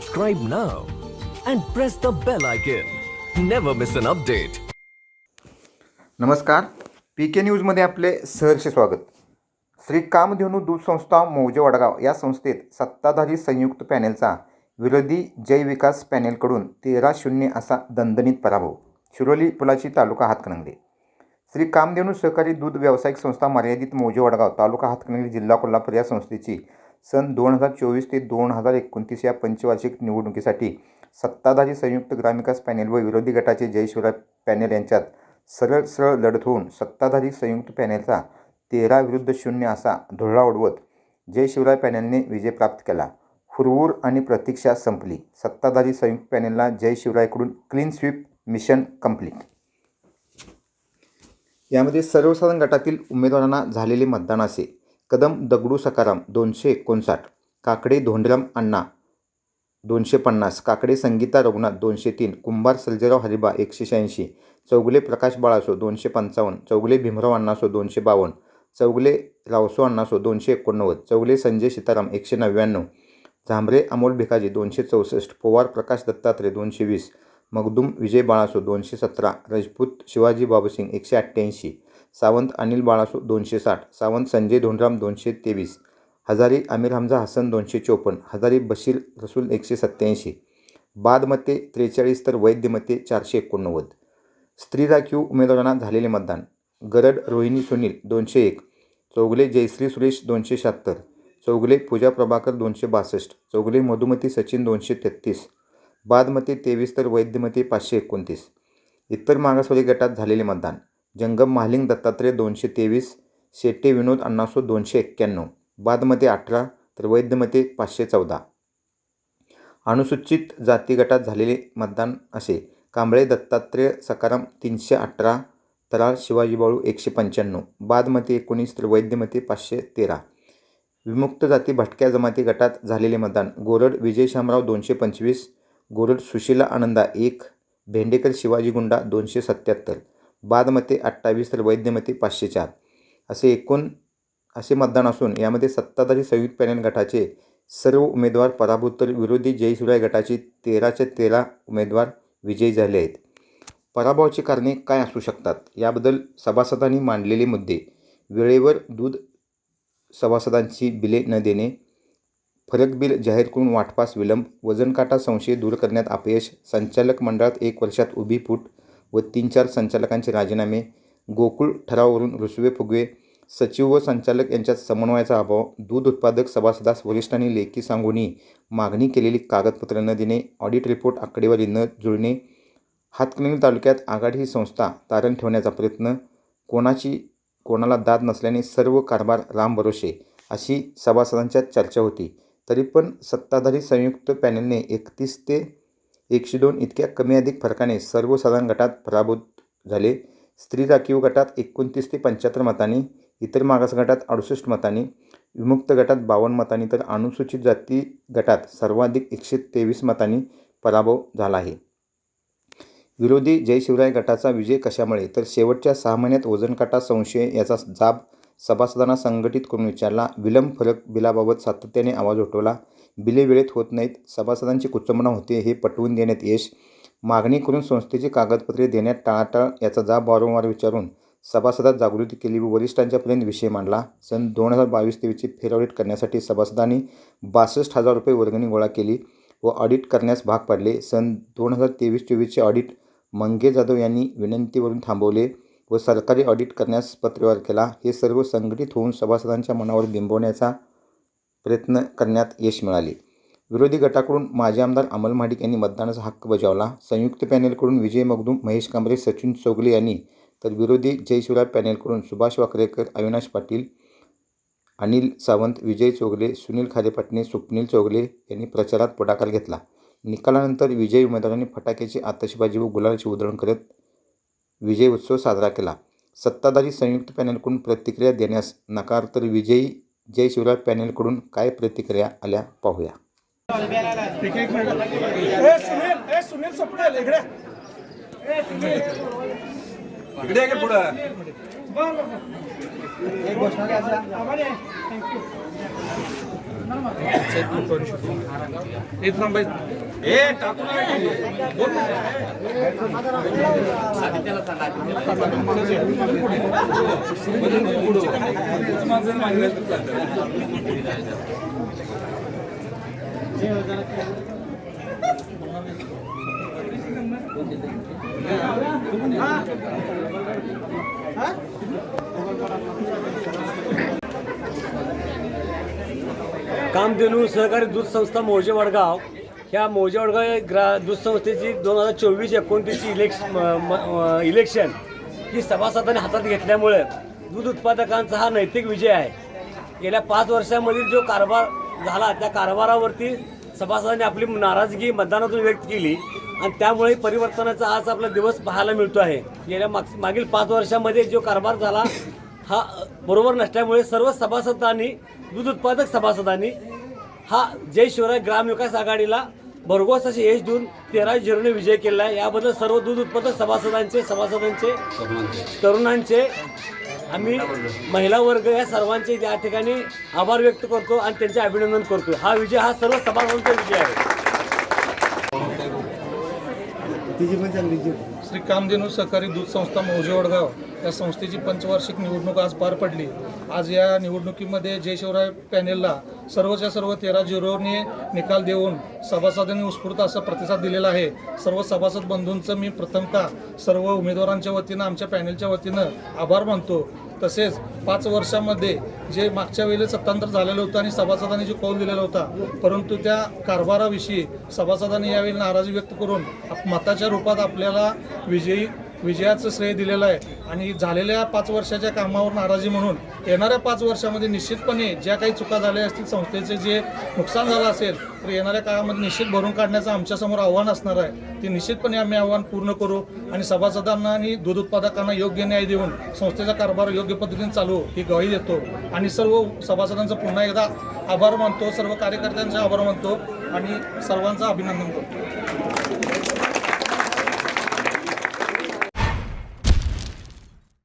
subscribe now and press the bell icon. Never miss an update. नमस्कार P K न्यूजमध्ये आपले सहर्ष स्वागत श्री कामधेनू दूध संस्था मौजे वडगाव या संस्थेत सत्ताधारी संयुक्त पॅनेलचा विरोधी जय विकास पॅनेलकडून तेरा शून्य असा दणदणीत पराभव शिरोली पुलाची तालुका हातकणंगले श्री कामधेनू सहकारी दूध व्यावसायिक संस्था मर्यादित मौजे वडगाव तालुका हातकणंगले जिल्हा कोल्हापूर या संस्थेची सन दोन हजार चोवीस ते दोन हजार एकोणतीस या पंचवार्षिक निवडणुकीसाठी सत्ताधारी संयुक्त ग्रामविकास पॅनेल व विरोधी गटाचे जय शिवराय पॅनेल यांच्यात सरळ सरळ लढत होऊन सत्ताधारी संयुक्त पॅनेलचा तेरा विरुद्ध शून्य असा धुळा उडवत जय शिवराय पॅनेलने विजय प्राप्त केला. हुरवूर आणि प्रतीक्षा संपली. सत्ताधारी संयुक्त पॅनेलला जय शिवरायकडून क्लीन स्वीप मिशन कंप्लीट. यामध्ये सर्वसाधारण गटातील उमेदवारांना झालेले मतदान असे. कदम दगडू सकाराम दोनशे एकोणसाठ. काकडे धोंडराम अण्णा दोनशे पन्नास. काकडे संगीता रघुनाथ दोनशे तीन. कुंभार सर्जेराव हरिबा एकशे शहाऐंशी. चौगुले प्रकाश बाळासो दोनशे पंचावन्न. चौगुले भीमराव अण्णासो दोनशे बावन्न. चौगुले रावसो अण्णासो दोनशे एकोणनव्वद. चौगुले संजय सीताराम एकशे नव्याण्णव. झांबरे अमोल भिकाजी दोनशे चौसष्ट. पोवार प्रकाश दत्तात्रय दोनशे वीस. मगदूम विजय बाळासो दोनशे सतरा. राजपूत शिवाजी बाबूसिंग एकशे अठ्ठ्याऐंशी. सावंत अनिल बाळासो दोनशे साठ सावंत संजय धोंडराम दोनशे तेवीस हजारी आमिर हमजा हसन दोनशे चोपन्न हजारी बशीर रसूल एकशे सत्त्याऐंशी बादमते त्रेचाळीस तर वैद्यमते चारशे एकोणनव्वद. स्त्री राखीव उमेदवारांना झालेले मतदान. गरड रोहिणी सुनील दोनशे एक चौगले जयश्री सुरेश दोनशे शहात्तर चौगले पूजा प्रभाकर दोनशे बासष्ट चौगुले मधुमती सचिन दोनशे तेहत्तीस बादमते तेवीस तर वैद्यमते पाचशे एकोणतीस. इतर मागासवर्गीय गटात झालेले मतदान. जंगम महालिंग दत्तात्रय दोनशे तेवीस शेट्टे विनोद अण्णासो दोनशे एक्क्याण्णव बादमते अठरा तर वैद्यमते पाचशे चौदा. अनुसूचित जाती गटात झालेले मतदान असे. कांबळे दत्तात्रय सकाराम तीनशे अठरा तराळ शिवाजीबाळू एकशे पंच्याण्णव बादमध्ये एकोणीस तर वैद्यमते पाचशे तेरा. विमुक्त जाती भटक्या जमाती गटात झालेले मतदान. गोरड विजय शामराव दोनशे पंचवीस गोरड सुशीला आनंदा एक भेंडेकर शिवाजी गुंडा दोनशे सत्त्याहत्तर बादमते अठ्ठावीस तर वैद्यमते पाचशे चार. असे एकूण असे मतदान असून यामध्ये सत्ताधारी संयुक्त पॅनल गटाचे सर्व उमेदवार पराभूत तर विरोधी जय गटाचे तेराचे तेरा उमेदवार विजयी झाले आहेत. पराभवाची कारणे काय असू शकतात? याबद्दल सभासदांनी मांडलेले मुद्दे. वेळेवर दूध सभासदांची बिले न देणे फरक बिल जाहीर करून वाटपास विलंब वजनकाटा संशय दूर करण्यात अपयश संचालक मंडळात एक वर्षात उभी फूट व तीन चार संचालकांचे राजीनामे गोकुळ ठरावावरून रुसवे फुगवे सचिव व संचालक यांच्यात समन्वयाचा अभाव दूध उत्पादक सभासदास वरिष्ठांनी लेखी सांगूनही मागणी केलेली कागदपत्रे न देणे ऑडिट रिपोर्ट आकडेवारी न जुळणे हातकणंगले तालुक्यात आघाडी ही संस्था तारण ठेवण्याचा प्रयत्न कोणाची कोणाला दाद नसल्याने सर्व कारभार राम भरोसे अशी सभासदांच्यात चर्चा होती. तरी पण सत्ताधारी संयुक्त पॅनलने एकतीस ते एकशे दोन इतक्या कमी अधिक फरकाने सर्वसाधारण गटात पराभूत झाले. स्त्री राखीव गटात एकोणतीस ते पंच्याहत्तर मतांनी इतर मागास गटात अडुसष्ट मतांनी विमुक्त गटात बावन्न मतांनी तर अनुसूचित जाती गटात सर्वाधिक एकशे तेवीस मतांनी पराभव झाला आहे. विरोधी जय शिवराय गटाचा विजय कशामुळे? तर शेवटच्या सहा महिन्यात वजन काटा संशय याचा जाब सभासदांना संघटित करून विचारला विलंब फरक बिलाबाबत सातत्याने आवाज उठवला. बिले वेळेत होत नाहीत. सभासदांची कुचंबना होते हे पटवून देण्यात यश. मागणी करून संस्थेची कागदपत्रे देण्यात टाळाटाळ याचा जाब वारंवार विचारून सभासदात जागृती केली व वरिष्ठांच्यापर्यंत विषय मांडला. सन दोन हजार बावीस तेवीसची फेरऑडिट करण्यासाठी सभासदांनी बासष्ट हजार रुपये वर्गणी गोळा केली व ऑडिट करण्यास भाग पाडले. सन दोन हजार तेवीस चोवीसचे ऑडिट मंगे जाधव यांनी विनंतीवरून थांबवले. व सरकारी ऑडिट करण्यास पत्रव्यवहार केला. हे सर्व संघटित होऊन सभासदांच्या मनावर बिंबवण्याचा प्रयत्न करण्यात यश मिळाले. विरोधी गटाकडून माजी आमदार अमल महाडिक यांनी मतदानाचा हक्क बजावला. संयुक्त पॅनेलकडून विजय मगदूम महेश कांबरे सचिन चौगले यांनी तर विरोधी जयशिवराय पॅनेलकडून सुभाष वाकरेकर अविनाश पाटील अनिल सावंत विजय चौगले सुनील खारेपाटणे स्वप्नील चौगले यांनी प्रचारात पुढाकार घेतला. निकालानंतर विजयी उमेदवारांनी फटाक्याची आतषबाजी व गुलालाची उधळण करत विजय उत्सव साजरा केला. सत्ताधारी संयुक्त पॅनेलकडून प्रतिक्रिया देण्यास नकार तर विजयी जय शिवराय पॅनेलकडून काय प्रतिक्रिया आल्या पाहूया. एक कामधेनू सहकारी दूध संस्था मोजे वडगाव ह्या मौजे ग्रा दूधसंस्थेची दोन हजार चोवीस एकोणतीसची इलेक्श म- म- इलेक्शन ही सभासदांनी हातात घेतल्यामुळे दूध उत्पादकांचा हा नैतिक विजय आहे. गेल्या पाच वर्षामधील जो कारभार झाला त्या कारभारावरती सभासदांनी आपली नाराजगी मतदानातून व्यक्त केली आणि त्यामुळे परिवर्तनाचा आज आपला दिवस पाहायला मिळतो आहे. गेल्या माग मागील पाच वर्षामध्ये जो कारभार झाला हा बरोबर नसल्यामुळे सर्व सभासदांनी दूध उत्पादक सभासदांनी हा जय शिवराय ग्रामविकास आघाडीला भरघोस असे यश देऊन तेरा झिरोने विजय केला आहे. याबद्दल सर्व दूध उत्पादक सभासदांचे सभासदांचे तरुणांचे आम्ही महिला वर्ग या सर्वांचे या ठिकाणी आभार व्यक्त करतो आणि त्यांचे अभिनंदन करतो हा विजय हा सर्व सभासदांचा विजय आहे. श्री कामधेनू सहकारी दूध संस्था मौजे वडगाव या संस्थेची पंचवार्षिक निवडणूक आज पार पडली. आज या निवडणुकीमध्ये जय शिवराय पॅनेलला सर्वच्या सर्व तेरा झिरोने निकाल देऊन सभासदांनी उत्स्फूर्त असा प्रतिसाद दिलेला आहे. सर्व सभासद बंधूंचं मी प्रथमतः सर्व उमेदवारांच्या वतीनं आमच्या पॅनेलच्या वतीनं आभार मानतो. तसेच पाच वर्षामध्ये जे मागच्या वेळेला सत्तांतर झालेलं होतं आणि सभासदांनी जो कौल दिलेला होता परंतु त्या कारभाराविषयी सभासदांनी यावेळी नाराजी व्यक्त करून मताच्या रूपात आपल्याला विजयी विजयाचं श्रेय दिलेलं आहे. आणि झालेल्या पाच वर्षाच्या कामावर नाराजी म्हणून येणाऱ्या पाच वर्षामध्ये निश्चितपणे ज्या काही चुका झाल्या असतील संस्थेचे जे नुकसान झालं असेल तर येणाऱ्या काळामध्ये निश्चित भरून काढण्याचं आमच्यासमोर आव्हान असणार आहे. ते निश्चितपणे आम्ही आव्हान पूर्ण करू आणि सभासदांना आणि दूध उत्पादकांना योग्य न्याय देऊन संस्थेचा कारभार योग्य पद्धतीने चालू ही ग्वाही देतो. आणि सर्व सभासदांचा पुन्हा एकदा आभार मानतो सर्व कार्यकर्त्यांचा आभार मानतो आणि सर्वांचं अभिनंदन करतो.